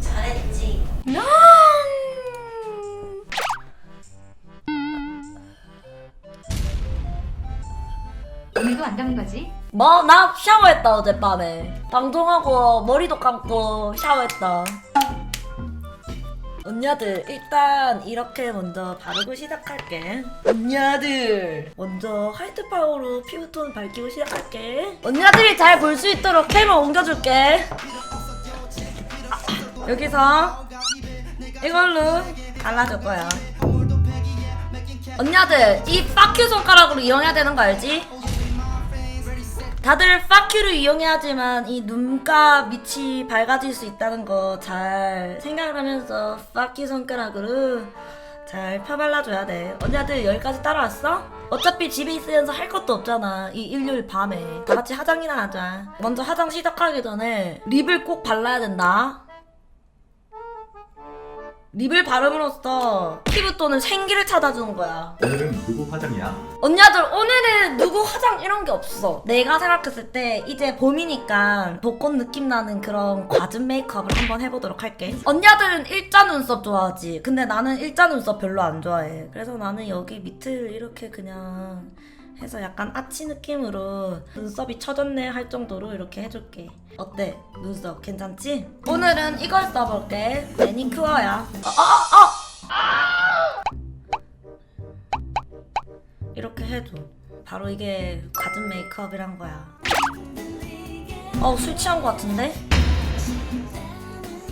잘했지. 오늘도 안 거지? 뭐? 나 샤워했다 어젯밤에 방송하고 머리도 감고 샤워했다 언니들 일단 이렇게 먼저 바르고 시작할게. 언니들 먼저 화이트 파워로 피부톤 밝히고 시작할게. 언니들이 잘 볼 수 있도록 캠을 옮겨줄게. 아, 여기서 이걸로 발라줄 거야. 언니들 이 파큐 손가락으로 이용해야 되는 거 알지? 다들 파큐를 이용해야지만 이 눈가 밑이 밝아질 수 있다는 거 잘 생각을 하면서 파큐 손가락으로 잘 펴발라줘야 돼. 언니들 여기까지 따라왔어? 어차피 집에 있으면서 할 것도 없잖아. 이 일요일 밤에. 다 같이 화장이나 하자. 먼저 화장 시작하기 전에 립을 꼭 발라야 된다. 립을 바름으로써 피부톤은 생기를 찾아주는 거야. 오늘은 누구 화장이야? 언니들 오늘은 누구 화장 이런 게 없어. 내가 생각했을 때 이제 봄이니까 벚꽃 느낌 나는 그런 과즙 메이크업을 한번 해보도록 할게. 언니들은 일자 눈썹 좋아하지. 근데 나는 일자 눈썹 별로 안 좋아해. 그래서 나는 여기 밑을 이렇게 그냥 해서 약간 아치 느낌으로 눈썹이 처졌네 할 정도로 이렇게 해줄게. 어때? 눈썹 괜찮지? 오늘은 이걸 써볼게. 매니큐어야. 어, 어, 어! 이렇게 해줘. 바로 이게 가든 메이크업이란 거야. 어우 술 취한 것 같은데?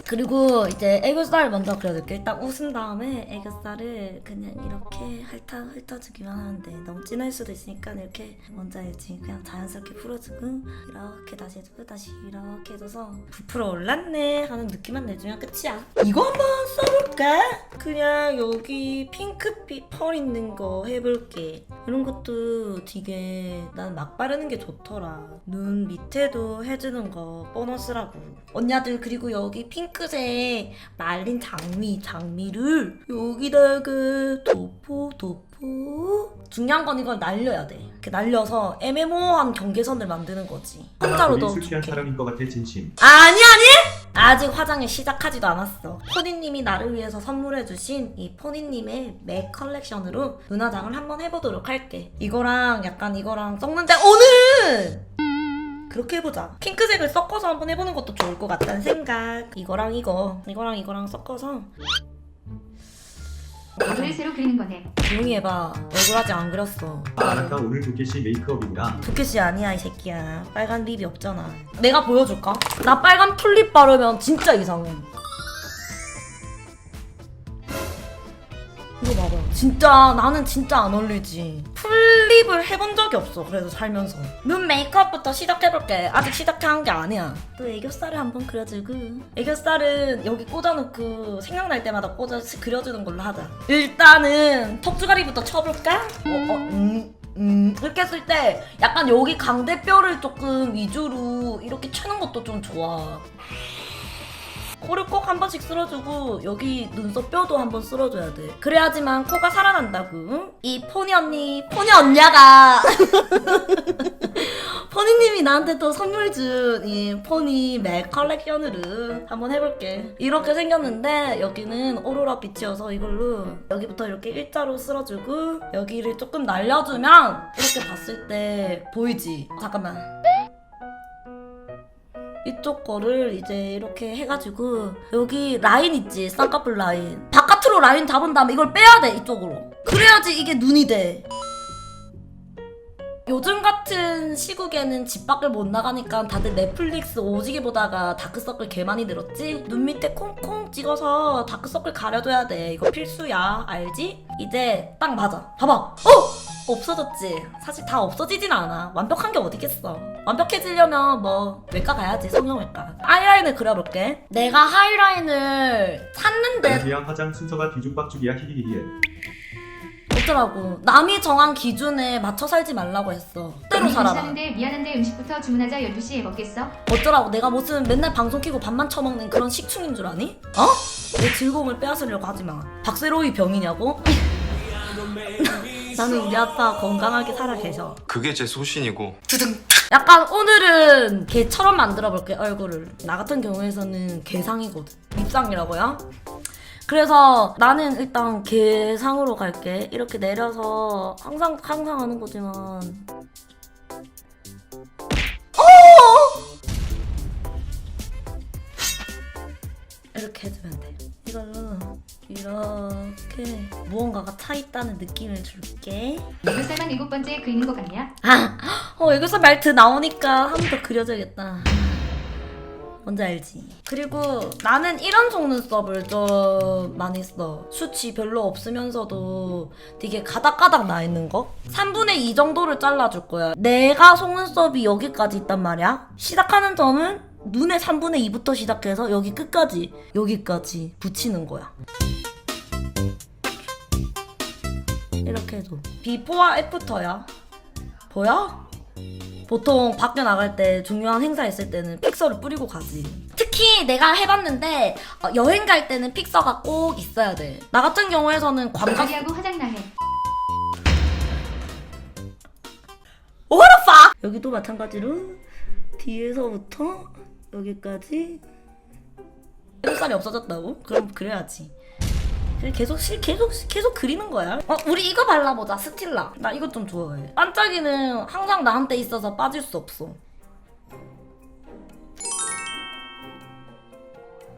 그리고 이제 애교살을 먼저 그려줄게. 일단 웃은 다음에 애교살을 그냥 이렇게 핥아 훑어주기만 돼. 너무 진할 수도 있으니까 이렇게 먼저 알지. 그냥 자연스럽게 풀어주고 이렇게 다시 해주고 다시 이렇게 해줘서 부풀어 올랐네 하는 느낌만 내주면 끝이야. 이거 한번 써볼까? 그냥 여기 핑크빛 펄 있는 거 해볼게. 이런 것도 되게 난 막 바르는 게 좋더라. 눈 밑에도 해주는 거 보너스라고. 언니들 그리고 여기 핑크 색 말린 장미 장미를 여기다가 도포 도포. 중요한 건 이걸 날려야 돼. 이렇게 날려서 애매모호한 경계선을 만드는 거지. 혼자로도 술 취한 좋게. 사람인 것 같아 진심. 아니 아니 아직 화장을 시작하지도 않았어 포니님이 나를 위해서 선물해주신 이 포니님의 맥 컬렉션으로 눈화장을 한번 해보도록 할게 이거랑 약간 이거랑 섞는데 오늘 그렇게 해보자. 핑크색을 섞어서 한번 해보는 것도 좋을 것 같다는 생각. 이거랑 이거. 이거랑 이거랑 섞어서. 얼굴을 새로 그리는 거네. 조용히 해봐. 얼굴 아직 안 그렸어. 아 아까 오늘 두께시 메이크업이구나. 두께시 아니야 이 새끼야. 빨간 립이 없잖아. 내가 보여줄까? 나 빨간 풀립 바르면 진짜 이상해 이거 봐봐 진짜 나는 진짜 안 어울리지. 풀립을 해본 적이 없어 그래서 살면서. 눈 메이크업부터 시작해볼게. 아직 시작한 게 아니야. 또 애교살을 한번 그려주고. 애교살은 여기 꽂아놓고 생각날 때마다 꽂아 그려주는 걸로 하자. 일단은 턱주가리부터 쳐볼까? 어, 어, 음. 음, 이렇게 했을 때 약간 여기 강대뼈를 조금 위주로 이렇게 쳐는 것도 좀 좋아. 코를 꼭 한 번씩 쓸어주고 여기 눈썹 뼈도 한 번 쓸어줘야 돼. 그래야지만 코가 살아난다고. 이 포니 언니, 포니 언냐가 포니님이 나한테 또 선물 준 이 포니 맥 컬렉션으로 한번 해볼게. 이렇게 생겼는데 여기는 오로라 빛이어서 이걸로 여기부터 이렇게 일자로 쓸어주고 여기를 조금 날려주면 이렇게 봤을 때 보이지? 잠깐만. 이쪽 거를 이제 이렇게 해가지고 여기 라인 있지? 쌍꺼풀 라인. 바깥으로 라인 잡은 다음에 이걸 빼야 돼 이쪽으로. 그래야지 이게 눈이 돼. 요즘 같은 시국에는 집 밖을 못 나가니까 다들 넷플릭스 오지게 보다가 다크서클 개 많이 늘었지? 눈 밑에 콩콩 찍어서 다크서클 가려줘야 돼. 이거 필수야. 알지? 이제 딱 맞아. 봐봐. 어! 없어졌지. 사실 다 없어지진 않아. 완벽한 게 어디겠어. 완벽해지려면 뭐 외과 가야지 성형외과. 아이라인을 그려볼게. 내가 하이라인을 찾는데 그냥 화장 순서가 뒤죽박죽이야 히히히히. 어쩌라고. 남이 정한 기준에 맞춰 살지 말라고 했어. 때로 살아라. 괜찮은데 미안한데 음식부터 주문하자 12시에 먹겠어? 어쩌라고. 내가 무슨 맨날 방송 키고 밥만 처먹는 그런 식충인 줄 아니? 어? 내 즐거움을 빼앗으려고 하지 마. 박세로이 병이냐고? 나는 우리 아빠 건강하게 살아 계셔. 그게 제 소신이고 약간 오늘은 개처럼 만들어 볼게 얼굴을. 나 같은 경우에서는 개상이거든. 입상이라고요? 그래서 나는 일단 개상으로 갈게. 이렇게 내려서 항상 항상 하는 거지만. 어! 이렇게 해주면 돼. 이걸로 이렇게 무언가가 차 있다는 느낌을 줄게. 애교살만 일곱 번째 그리는 것 같냐? 아, 어 여기서 말트 나오니까 한 번 더 그려줘야겠다. 뭔지 알지? 그리고 나는 이런 속눈썹을 좀 많이 써. 수치 별로 없으면서도 되게 가닥가닥 나 있는 거? 3분의 2 정도를 잘라줄 거야. 내가 속눈썹이 여기까지 있단 말이야. 시작하는 점은 눈의 3분의 2부터 시작해서 여기 끝까지, 여기까지 붙이는 거야. 이렇게 해줘. 비포와 애프터야. 보여? 보통 밖에 나갈 때 중요한 행사 있을 때는 픽서를 뿌리고 가지. 특히 내가 해봤는데 어, 여행 갈 때는 픽서가 꼭 있어야 돼. 나 같은 경우에서는 관광 관리하고 화장나 해. 오라파 여기도 마찬가지로 뒤에서부터 여기까지 햇살이 없어졌다고? 그럼 그래야지. 그래, 계속 실 계속 계속 그리는 거야. 어, 우리 이거 발라보자. 스틸라. 나 이거 좀 좋아해. 반짝이는 항상 나한테 있어서 빠질 수 없어.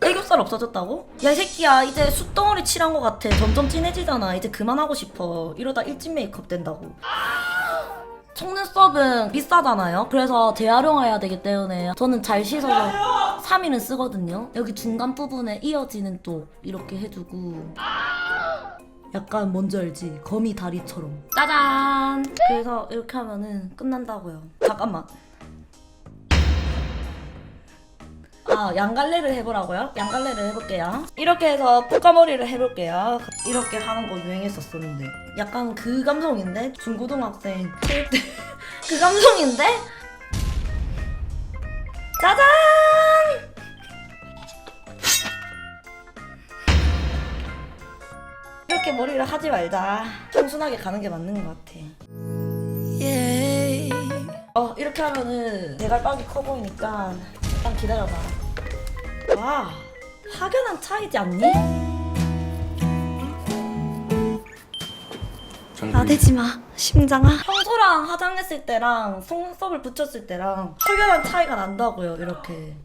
애교살 없어졌다고? 야 이 새끼야 이제 숯덩어리 칠한 것 같아 점점 진해지잖아 이제 그만하고 싶어 이러다 일진 메이크업 된다고 속눈썹은 비싸잖아요. 그래서 재활용해야 되기 때문에 저는 잘 씻어서 3일은 쓰거든요. 여기 중간 부분에 이어지는 또 이렇게 해주고 약간 뭔지 알지? 거미 다리처럼 짜잔! 그래서 이렇게 하면은 끝난다고요. 잠깐만. 아, 양갈래를 해보라고요? 양갈래를 해볼게요. 이렇게 해서 푸까머리를 해볼게요. 이렇게 하는 거 유행했었었는데. 약간 그 감성인데? 중고등학생. 그 감성인데? 짜잔! 이렇게 머리를 하지 말자. 청순하게 가는 게 맞는 것 같아. 어, 이렇게 하면은 대갈박이 커 보이니까 일단 기다려봐. 와, 확연한 차이지 않니? 나대지 마, 심장아. 평소랑 화장했을 때랑 속눈썹을 붙였을 때랑 확연한 차이가 난다고요, 이렇게.